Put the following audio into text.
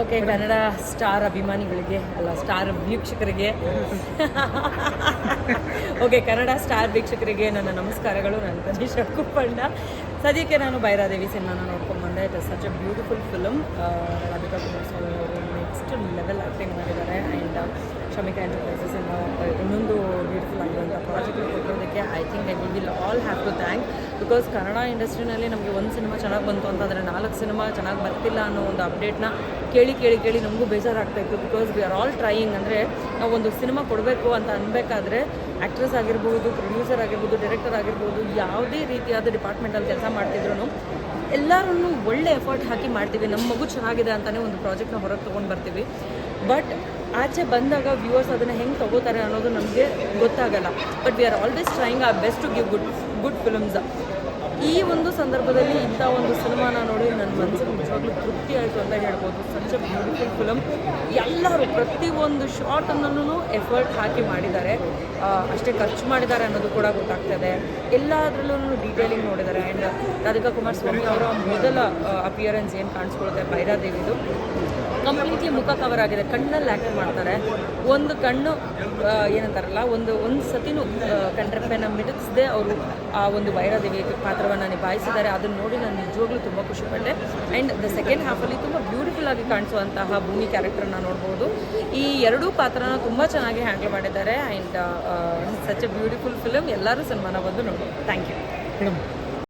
Okay Kannada star ಅಭಿಮಾನಿಗಳಿಗೆ ಅಲ್ಲ star ವೀಕ್ಷಕರಿಗೆ ಓಕೆ ಕನ್ನಡ ಸ್ಟಾರ್ ವೀಕ್ಷಕರಿಗೆ ನನ್ನ ನಮಸ್ಕಾರಗಳು ನಾನು ತನೀಶ್ ಕುಪ್ಪಣ್ಣ ಸದ್ಯಕ್ಕೆ ನಾನು ಭೈರಾದೇವಿ ಸಿನಿಮಾನ ನೋಡ್ಕೊಂಡು ಬಂದೆ it is such a beautiful film Radhika Kumaraswamy ಅವರು ನೆಕ್ಸ್ಟ್ ಲೆವೆಲ್ ಆ್ಯಕ್ಟಿಂಗ್ ಮಾಡಿದ್ದಾರೆ. ಆ್ಯಂಡ್ ಶಮಿಕಾ ಎಂಟರ್ಪ್ರೈಸಸ್ ಇನ್ನೊಂದು ಬ್ಯೂಟಿಫುಲ್ ಆಗಿರುವಂಥ project ಕೊಟ್ಟಿರೋದಕ್ಕೆ I think I will all have to thank because Kannada ಇಂಡಸ್ಟ್ರಿನಲ್ಲಿ ನಮಗೆ ಒಂದು ಸಿನಿಮಾ ಚೆನ್ನಾಗಿ ಬಂತು ಅಂತಂದರೆ ನಾಲ್ಕು ಸಿನಿಮಾ ಚೆನ್ನಾಗಿ ಬರ್ತಿಲ್ಲ ಅನ್ನೋ ಒಂದು ಅಪ್ಡೇಟ್ನ ಕೇಳಿ ಕೇಳಿ ಕೇಳಿ ನಮಗೂ ಬೇಜಾರಾಗ್ತಾ ಇತ್ತು because we are all trying ಅಂದರೆ ನಾವು ಒಂದು ಸಿನಿಮಾ ಕೊಡಬೇಕು ಅಂತ ಅನ್ಬೇಕಾದ್ರೆ ಆ್ಯಕ್ಟ್ರೆಸ್ ಆಗಿರ್ಬೋದು ಪ್ರೊಡ್ಯೂಸರ್ ಆಗಿರ್ಬೋದು ಡೈರೆಕ್ಟರ್ ಆಗಿರ್ಬೋದು, ಯಾವುದೇ ರೀತಿಯಾದ ಡಿಪಾರ್ಟ್ಮೆಂಟಲ್ಲಿ ಕೆಲಸ ಮಾಡ್ತಿದ್ರು ಎಲ್ಲರೂ ಒಳ್ಳೆ ಎಫರ್ಟ್ ಹಾಕಿ ಮಾಡ್ತೀವಿ. ನಮ್ಮ ಮಗು ಚೆನ್ನಾಗಿದೆ ಅಂತಲೇ ಒಂದು ಪ್ರಾಜೆಕ್ಟ್ನ ಹೊರಗೆ ತೊಗೊಂಡು ಬರ್ತೀವಿ. ಬಟ್ ಆಚೆ ಬಂದಾಗ ವ್ಯೂವರ್ಸ್ ಅದನ್ನು ಹೆಂಗೆ ತಗೋತಾರೆ ಅನ್ನೋದು ನಮಗೆ ಗೊತ್ತಾಗಲ್ಲ. But we are always trying our best to give good good films ಈ ಒಂದು ಸಂದರ್ಭದಲ್ಲಿ ಇಂಥ ಒಂದು ಸಿನಿಮಾನ ನೋಡಿ ನನ್ನ ಮನಸ್ಸಿಗೆ ನಿಜವಾಗ್ಲೂ ತೃಪ್ತಿ ಆಯಿತು ಅಂತ ಹೇಳ್ಬೋದು. ಸಚ್ ಅ ಬ್ಯೂಟಿಫುಲ್ ಫಿಲಮ್ ಎಲ್ಲರೂ ಪ್ರತಿಯೊಂದು ಶಾರ್ಟನ್ನು ಎಫರ್ಟ್ ಹಾಕಿ ಮಾಡಿದ್ದಾರೆ. ಅಷ್ಟೇ ಖರ್ಚು ಮಾಡಿದ್ದಾರೆ ಅನ್ನೋದು ಕೂಡ ಗೊತ್ತಾಗ್ತದೆ. ಎಲ್ಲದರಲ್ಲೂ ಡೀಟೇಲಿಂಗ್ ನೋಡಿದ್ದಾರೆ. ಆ್ಯಂಡ್ ರಾಧಿಕಾ ಕುಮಾರಸ್ವಾಮಿ ಅವರ ಮೊದಲ ಅಪಿಯರೆನ್ಸ್ ಏನು ಕಾಣಿಸ್ಕೊಳ್ಳುತ್ತೆ? ಭೈರಾದೇವಿದು ಕಂಪ್ಲೀಟ್ಲಿ ಮುಖ ಕವರ್ ಆಗಿದೆ. ಕಣ್ಣಲ್ಲಿ ಆ್ಯಕ್ಟ್ ಮಾಡ್ತಾರೆ. ಒಂದು ಕಣ್ಣು ಏನಂತಾರಲ್ಲ, ಒಂದು ಒಂದು ಸತಿನೂ ಕಂಟ್ರೆಪ್ಪೆನ ಮಿಡಿಸ್ದೆ ಅವರು ಆ ಒಂದು ಭೈರಾದೇವಿ ಪಾತ್ರವನ್ನು ನಿಭಾಯಿಸಿದ್ದಾರೆ. ಅದನ್ನು ನೋಡಿ ನಾನು ನಿಜವಾಗ್ಲೂ ತುಂಬ ಖುಷಿಪಟ್ಟೆ. ಆ್ಯಂಡ್ ದ ಸೆಕೆಂಡ್ ಹಾಫಲ್ಲಿ ತುಂಬ ಬ್ಯೂಟಿಫುಲ್ ಆಗಿ ಕಾಣಿಸುವಂತಹ ಭೂಮಿ ಕ್ಯಾರೆಕ್ಟರ್ನ ನೋಡ್ಬೋದು. ಈ ಎರಡೂ ಪಾತ್ರನ ತುಂಬ ಚೆನ್ನಾಗಿ ಹ್ಯಾಂಡಲ್ ಮಾಡಿದ್ದಾರೆ. And such a beautiful film ಎಲ್ಲರೂ ಸಿನಿಮಾನ ಬಂದು ನೋಡಿ ಥ್ಯಾಂಕ್ ಯು